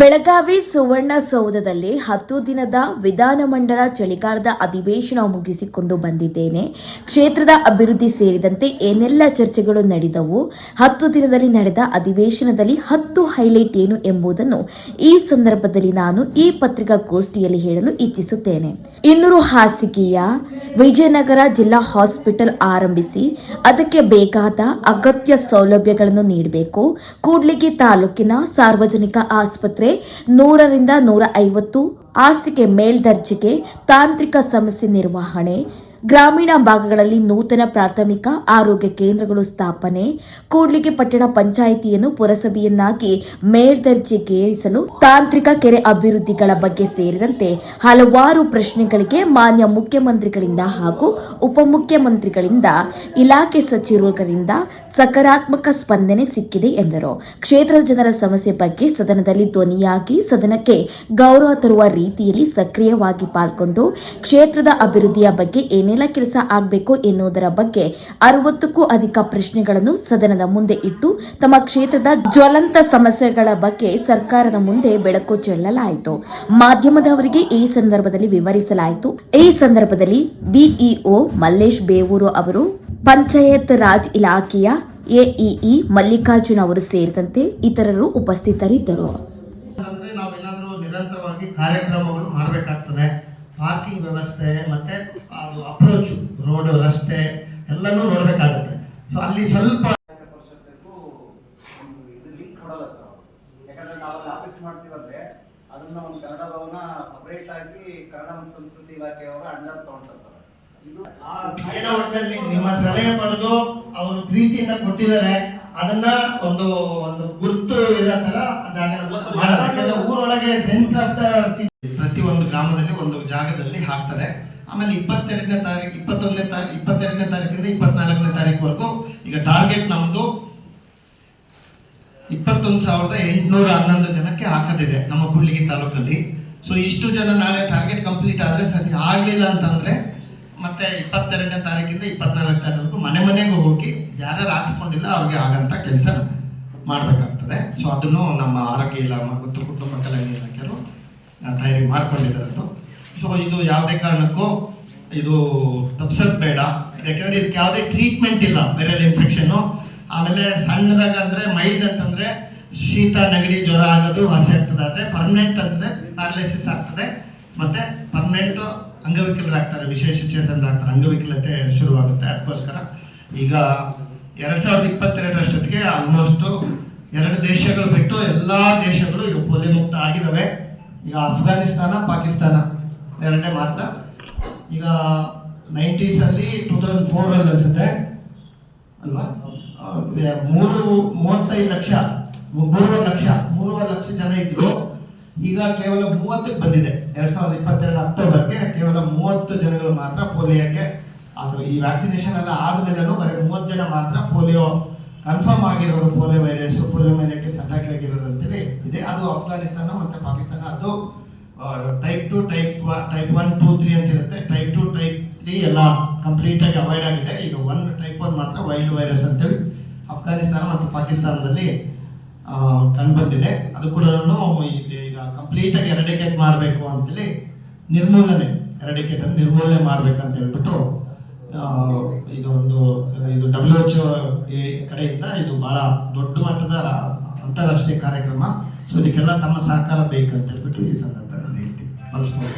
ಬೆಳಗಾವಿ ಸುವರ್ಣಸೌಧದಲ್ಲಿ ಹತ್ತು ದಿನದ ವಿಧಾನಮಂಡಲ ಚಳಿಗಾಲದ ಅಧಿವೇಶನ ಮುಗಿಸಿಕೊಂಡು ಬಂದಿದ್ದೇನೆ. ಕ್ಷೇತ್ರದ ಅಭಿವೃದ್ಧಿ ಸೇರಿದಂತೆ ಏನೆಲ್ಲ ಚರ್ಚೆಗಳು ನಡೆದವು, ಹತ್ತು ದಿನದಲ್ಲಿ ನಡೆದ ಅಧಿವೇಶನದಲ್ಲಿ ಹತ್ತು ಹೈಲೈಟ್ ಏನು ಎಂಬುದನ್ನು ಈ ಸಂದರ್ಭದಲ್ಲಿ ನಾನು ಈ ಪತ್ರಿಕಾಗೋಷ್ಠಿಯಲ್ಲಿ ಹೇಳಲು ಇಚ್ಛಿಸುತ್ತೇನೆ ಇನ್ನೂರು ಹಾಸಿಗೆಯ ವಿಜಯನಗರ ಜಿಲ್ಲಾ ಹಾಸ್ಪಿಟಲ್ ಆರಂಭಿಸಿ, ಅದಕ್ಕೆ ಬೇಕಾದ ಅಗತ್ಯ ಸೌಲಭ್ಯಗಳನ್ನು ನೀಡಬೇಕು. ಕೂಡ್ಲಿಗಿ ತಾಲೂಕಿನ ಸಾರ್ವಜನಿಕ ಆಸ್ಪತ್ರೆ ನೂರರಿಂದ ನೂರ ಐವತ್ತು ಹಾಸಿಗೆ ಮೇಲ್ದರ್ಜೆಗೆ ತಾಂತ್ರಿಕ ಸಮಸ್ಯೆ ನಿರ್ವಹಣೆ, ಗ್ರಾಮೀಣ ಭಾಗಗಳಲ್ಲಿ ನೂತನ ಪ್ರಾಥಮಿಕ ಆರೋಗ್ಯ ಕೇಂದ್ರಗಳು ಸ್ಥಾಪನೆ, ಕೂಡ್ಲಿಗೆ ಪಟ್ಟಣ ಪಂಚಾಯಿತಿಯನ್ನು ಪುರಸಭೆಯನ್ನಾಗಿ ಮೇಲ್ದರ್ಜೆಗೇರಿಸಲು ತಾಂತ್ರಿಕ ಕೆರೆ ಅಭಿವೃದ್ಧಿಗಳ ಬಗ್ಗೆ ಸೇರಿದಂತೆ ಹಲವಾರು ಪ್ರಶ್ನೆಗಳಿಗೆ ಮಾನ್ಯ ಮುಖ್ಯಮಂತ್ರಿಗಳಿಂದ ಹಾಗೂ ಉಪಮುಖ್ಯಮಂತ್ರಿಗಳಿಂದ ಇಲಾಖೆ ಸಚಿವರುಗಳಿಂದ ಸಕಾರಾತ್ಮಕ ಸ್ಪಂದನೆ ಸಿಕ್ಕಿದೆ ಎಂದರು. ಕ್ಷೇತ್ರದ ಜನರ ಸಮಸ್ಯೆ ಬಗ್ಗೆ ಸದನದಲ್ಲಿ ಧ್ವನಿಯಾಗಿ ಸದನಕ್ಕೆ ಗೌರವ ತರುವ ರೀತಿಯಲ್ಲಿ ಸಕ್ರಿಯವಾಗಿ ಪಾಲ್ಗೊಂಡು, ಕ್ಷೇತ್ರದ ಅಭಿವೃದ್ಧಿಯ ಬಗ್ಗೆ ಏನೆಲ್ಲ ಕೆಲಸ ಆಗಬೇಕು ಎನ್ನುವುದರ ಬಗ್ಗೆ ಅರವತ್ತಕ್ಕೂ ಅಧಿಕ ಪ್ರಶ್ನೆಗಳನ್ನು ಸದನದ ಮುಂದೆ ಇಟ್ಟು, ತಮ್ಮ ಕ್ಷೇತ್ರದ ಜ್ವಲಂತ ಸಮಸ್ಯೆಗಳ ಬಗ್ಗೆ ಸರ್ಕಾರದ ಮುಂದೆ ಬೆಳಕು ಚೆಲ್ಲಲಾಯಿತು. ಮಾಧ್ಯಮದವರಿಗೆ ಈ ಸಂದರ್ಭದಲ್ಲಿ ವಿವರಿಸಲಾಯಿತು. ಈ ಸಂದರ್ಭದಲ್ಲಿ ಬಿಇಒ ಮಲ್ಲೇಶ್ ಬೇವೂರು ಅವರು ಪಂಚಾಯತ್ ರಾಜ್ ಇಲಾಖೆಯ ಎಇಇ ಮಲ್ಲಿಕಾರ್ಜುನ್ ಅವರು ಸೇರಿದಂತೆ ಇತರರು ಉಪಸ್ಥಿತರಿದ್ದರು. ಅಂದ್ರೆ ನಾವೇನಾದ್ರೂ ನಿರಂತರವಾಗಿ ಕಾರ್ಯಕ್ರಮಗಳು ಮಾಡಬೇಕಾಗ್ತದೆ. ಪಾರ್ಕಿಂಗ್ ವ್ಯವಸ್ಥೆ ಮತ್ತೆ ಅದು ಅಪ್ರೋಚ್ ರೋಡ್ ರಸ್ತೆ ಎಲ್ಲನೂ ನೋಡಬೇಕಾಗುತ್ತೆ. ಸೊ ಅಲ್ಲಿ ಸ್ವಲ್ಪ ಯಾಕಂದ್ರೆ ಆಫೀಸ್ ಮಾಡ್ತೀವಂದ್ರೆ ಅದನ್ನ ಒಂದು ಕನ್ನಡ ಭವನ ಸಪರೇಟ್ ಆಗಿ ಕನ್ನಡ ಮತ್ತು ಸಂಸ್ಕೃತಿ ಇಲಾಖೆಯವರು ಅಂಡರ್ ತಗೊಂಡ್ರೆ ಸರ್. ನಿಮ್ಮ ಸಲಹೆ ಪಡೆದು ಅವರು ಪ್ರೀತಿಯಿಂದ ಕೊಟ್ಟಿದ್ದಾರೆ ಅದನ್ನ ಒಂದು ಒಂದು ಗುರುತು ಇರೋ ತರ ಯಾಕಂದ್ರೆ ಊರೊಳಗೆ ಸೆಂಟರ್ ಆಫ್ ದ ಪ್ರತಿ ಒಂದು ಗ್ರಾಮದಲ್ಲಿ ಒಂದು ಜಾಗದಲ್ಲಿ ಹಾಕ್ತಾರೆ. ಆಮೇಲೆ ಇಪ್ಪತ್ತೆರಡನೇ ತಾರೀಕು ಇಪ್ಪತ್ತೊಂದನೇ ತಾರೀಕು ಇಪ್ಪತ್ತೆರಡನೇ ತಾರೀಕಿಂದ ಇಪ್ಪತ್ನಾಲ್ಕನೇ ತಾರೀಕುವರೆಗೂ ಈಗ ಟಾರ್ಗೆಟ್ ನಮ್ದು ಇಪ್ಪತ್ತೊಂದು ಸಾವಿರದ ಎಂಟುನೂರ ಹನ್ನೊಂದು ಜನಕ್ಕೆ ಹಾಕೋದಿದೆ ನಮ್ಮ ಗುಡ್ಲಿಗಿ ತಾಲೂಕಲ್ಲಿ. ಸೊ ಇಷ್ಟು ಜನ ನಾಳೆ ಟಾರ್ಗೆಟ್ ಕಂಪ್ಲೀಟ್ ಆದ್ರೆ ಸರಿ ಆಗಲಿಲ್ಲ ಅಂತಂದ್ರೆ ಮತ್ತೆ ಇಪ್ಪತ್ತೆರಡನೇ ತಾರೀಕಿಂದ ಇಪ್ಪತ್ನಾಲ್ಕು ತಾರೀಕು ಮನೆ ಮನೆಗೂ ಹೋಗಿ ಯಾರ್ಯಾರು ಹಾಕ್ಸ್ಕೊಂಡಿಲ್ಲ ಅವ್ರಿಗೆ ಆಗಂತ ಕೆಲಸ ಮಾಡಬೇಕಾಗ್ತದೆ. ಸೊ ಅದನ್ನು ನಮ್ಮ ಆರೋಗ್ಯ ಇಲಾಖೆ ಮತ್ತು ಕುಟುಂಬ ಕಲ್ಯಾಣ ಇಲಾಖೆಯವರು ತಯಾರಿ ಮಾಡ್ಕೊಂಡಿದ್ದಾರೆ ಅದು ಸೊ ಇದು ಯಾವುದೇ ಕಾರಣಕ್ಕೂ ಇದು ತಪ್ಸೋದು ಬೇಡ. ಯಾಕಂದ್ರೆ ಇದಕ್ಕೆ ಯಾವುದೇ ಟ್ರೀಟ್ಮೆಂಟ್ ಇಲ್ಲ ವೈರಲ್ ಇನ್ಫೆಕ್ಷನ್ನು ಆಮೇಲೆ ಸಣ್ಣದಾಗ ಅಂದ್ರೆ ಮೈಲ್ಡ್ ಅಂತಂದ್ರೆ ಶೀತ, ನೆಗಡಿ, ಜ್ವರ ಆಗೋದು ವಾಸಿ ಆಗ್ತದೆ. ಆದ್ರೆ ಪರ್ಮನೆಂಟ್ ಅಂದ್ರೆ ಪ್ಯಾರಲೈಸಿಸ್ ಆಗ್ತದೆ. ಪರ್ಮನೆಂಟ್ ಅಂಗವಿಕಲರಾಗ್ತಾರೆ, ವಿಶೇಷ ಚೇತನರಾಗ್ತಾರೆ, ಅಂಗವಿಕಲತೆ ಶುರುವಾಗುತ್ತೆ ಅದಕ್ಕೋಸ್ಕರ. ಈಗ ಎರಡ್ ಸಾವಿರದ ಇಪ್ಪತ್ತೆರಡರಷ್ಟೊತ್ತಿಗೆ ಆಲ್ಮೋಸ್ಟ್ ಎರಡು ದೇಶಗಳು ಬಿಟ್ಟು ಎಲ್ಲಾ ದೇಶಗಳು ಈಗ ಪೋಲಿಯೋ ಮುಕ್ತ ಆಗಿದಾವೆ. ಈಗ ಅಫ್ಘಾನಿಸ್ತಾನ ಪಾಕಿಸ್ತಾನ ಎರಡೇ ಮಾತ್ರ. ಈಗ ನೈಂಟೀಸ್ ಅಲ್ಲಿ ಟೂ ತೌಸಂಡ್ ಫೋರ್ ಅನಿಸುತ್ತೆ. ಅಲ್ವಾ? ಮೂರು, ಮೂವತ್ತೈದು ಲಕ್ಷ ಮೂರುವರೆ ಲಕ್ಷ ಮೂರುವರೆ ಲಕ್ಷ ಜನ ಇದ್ರು. ಈಗ ಕೇವಲ ಮೂವತ್ತಕ್ಕೆ ಬಂದಿದೆ. ಎರಡ್ ಸಾವಿರದ ಇಪ್ಪತ್ತೆರಡು ಅಕ್ಟೋಬರ್ಗೆ ಕೇವಲ ಮೂವತ್ತು ಜನಗಳು ಮಾತ್ರ ಪೋಲಿಯೋಗೆ ಅದು ಈ ವ್ಯಾಕ್ಸಿನೇಷನ್ ಎಲ್ಲ ಆದ್ಮೇಲೆನೂ ಬರೀ ಮೂವತ್ತು ಜನ ಮಾತ್ರ ಪೋಲಿಯೋ ಕನ್ಫರ್ಮ್ ಆಗಿರೋರು polio virus polio myelitis attack ಆಗಿರೋದು ಅಂತೇಳಿ ಇದೆ. ಅದು ಅಫ್ಘಾನಿಸ್ತಾನ ಮತ್ತೆ ಪಾಕಿಸ್ತಾನ. ಅದು type two type type one two three ಅಂತ ಇರುತ್ತೆ ಟೈಪ್ ಟು ಟೈಪ್ ತ್ರೀ ಎಲ್ಲ ಕಂಪ್ಲೀಟ್ ಆಗಿ ಅವಾಯ್ಡ್ ಆಗಿದೆ. ಈಗ ಒನ್ ಟೈಪ್ ಒನ್ ಮಾತ್ರ ವೈಲ್ಡ್ ವೈರಸ್ ಅಂತೇಳಿ ಅಫ್ಘಾನಿಸ್ತಾನ ಮತ್ತು ಪಾಕಿಸ್ತಾನದಲ್ಲಿ ಕಂಡು ಬಂದಿದೆ. ಅದು ಕೂಡ ಕಂಪ್ಲೀಟ್ ಆಗಿ ಎರಡಿಕೇಟ್ ಮಾಡಬೇಕು ಅಂತೇಳಿ ನಿರ್ಮೂಲನೆ ಎರಡಿಕೇಟ್ ನಿರ್ಮೂಲನೆ ಮಾಡ್ಬೇಕಂತ ಹೇಳ್ಬಿಟ್ಟು ಈಗ ಒಂದು, ಇದು ಡಬ್ಲ್ಯೂ ಎಚ್ ಕಡೆಯಿಂದ ಇದು ಬಹಳ ದೊಡ್ಡ ಮಟ್ಟದ ಅಂತಾರಾಷ್ಟ್ರೀಯ ಕಾರ್ಯಕ್ರಮ. ಸೊ ಇದಕ್ಕೆಲ್ಲ ತಮ್ಮ ಸಹಕಾರ ಬೇಕಂತ ಹೇಳ್ಬಿಟ್ಟು ಈ ಸಂದರ್ಭದಲ್ಲಿ ಹೇಳ್ತೀನಿ. ಬಳಸ್ಬೋದು